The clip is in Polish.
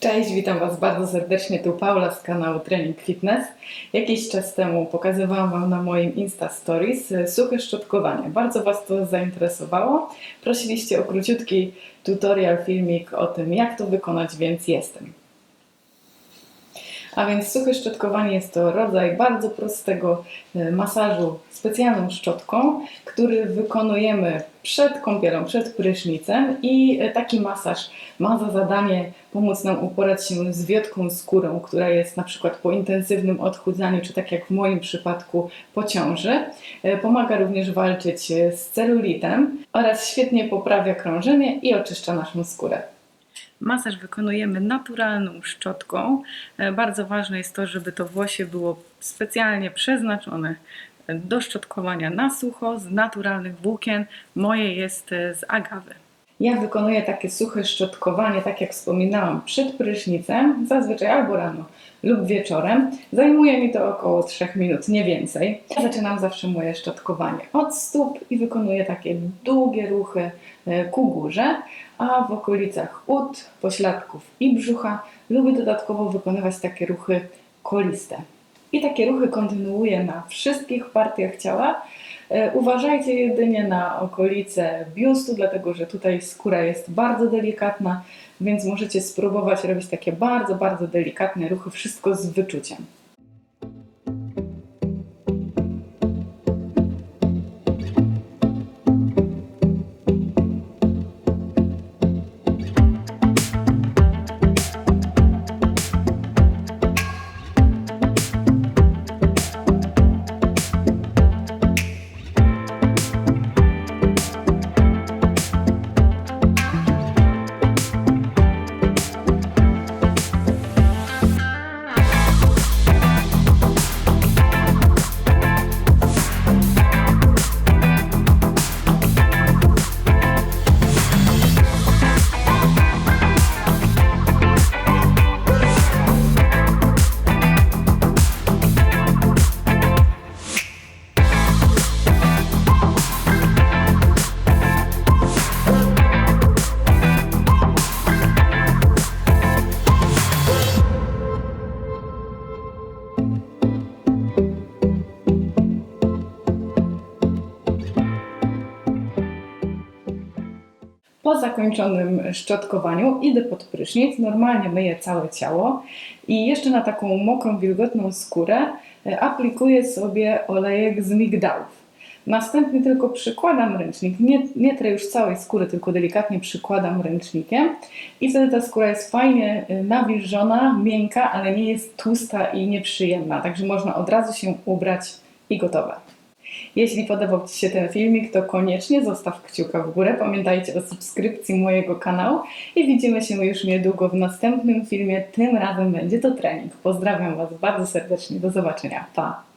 Cześć, witam Was bardzo serdecznie. Tu Paula z kanału Trening Fitness. Jakiś czas temu pokazywałam Wam na moim Insta Stories e, suche szczotkowanie. Bardzo Was to zainteresowało. Prosiliście o króciutki tutorial, filmik o tym, jak to wykonać, więc jestem. A więc suche szczotkowanie jest to rodzaj bardzo prostego e, masażu specjalną szczotką, który wykonujemy przed kąpielą, przed prysznicem i e, taki masaż ma za zadanie pomóc nam uporać się z wiotką skórą, która jest na przykład po intensywnym odchudzaniu, czy tak jak w moim przypadku po ciąży. E, Pomaga również walczyć z celulitem oraz świetnie poprawia krążenie i oczyszcza naszą skórę. Masaż wykonujemy naturalną szczotką. E, Bardzo ważne jest to, żeby to włosie było specjalnie przeznaczone do szczotkowania na sucho, z naturalnych włókien. Moje jest e, z agawy. Ja wykonuję takie suche szczotkowanie, tak jak wspominałam, przed prysznicem, zazwyczaj albo rano lub wieczorem. Zajmuje mi to około 3 minut, nie więcej. Zaczynam zawsze moje szczotkowanie od stóp i wykonuję takie długie ruchy e, ku górze, a w okolicach ud, pośladków i brzucha lubię dodatkowo wykonywać takie ruchy koliste. I takie ruchy kontynuuję na wszystkich partiach ciała. E, Uważajcie jedynie na okolice biustu, dlatego że tutaj skóra jest bardzo delikatna, więc możecie spróbować robić takie bardzo, bardzo delikatne ruchy, wszystko z wyczuciem. Po zakończonym szczotkowaniu idę pod prysznic, normalnie myję całe ciało i jeszcze na taką mokrą, wilgotną skórę e, aplikuję sobie olejek z migdałów. Następnie tylko przykładam ręcznik, nie, nie trę już całej skóry, tylko delikatnie przykładam ręcznikiem i wtedy ta skóra jest fajnie e, nawilżona, miękka, ale nie jest tłusta i nieprzyjemna, także można od razu się ubrać i gotowe. Jeśli podobał Ci się ten filmik, to koniecznie zostaw kciuka w górę. Pamiętajcie o subskrypcji mojego kanału i widzimy się już niedługo w następnym filmie. Tym razem będzie to trening. Pozdrawiam Was bardzo serdecznie. Do zobaczenia. Pa!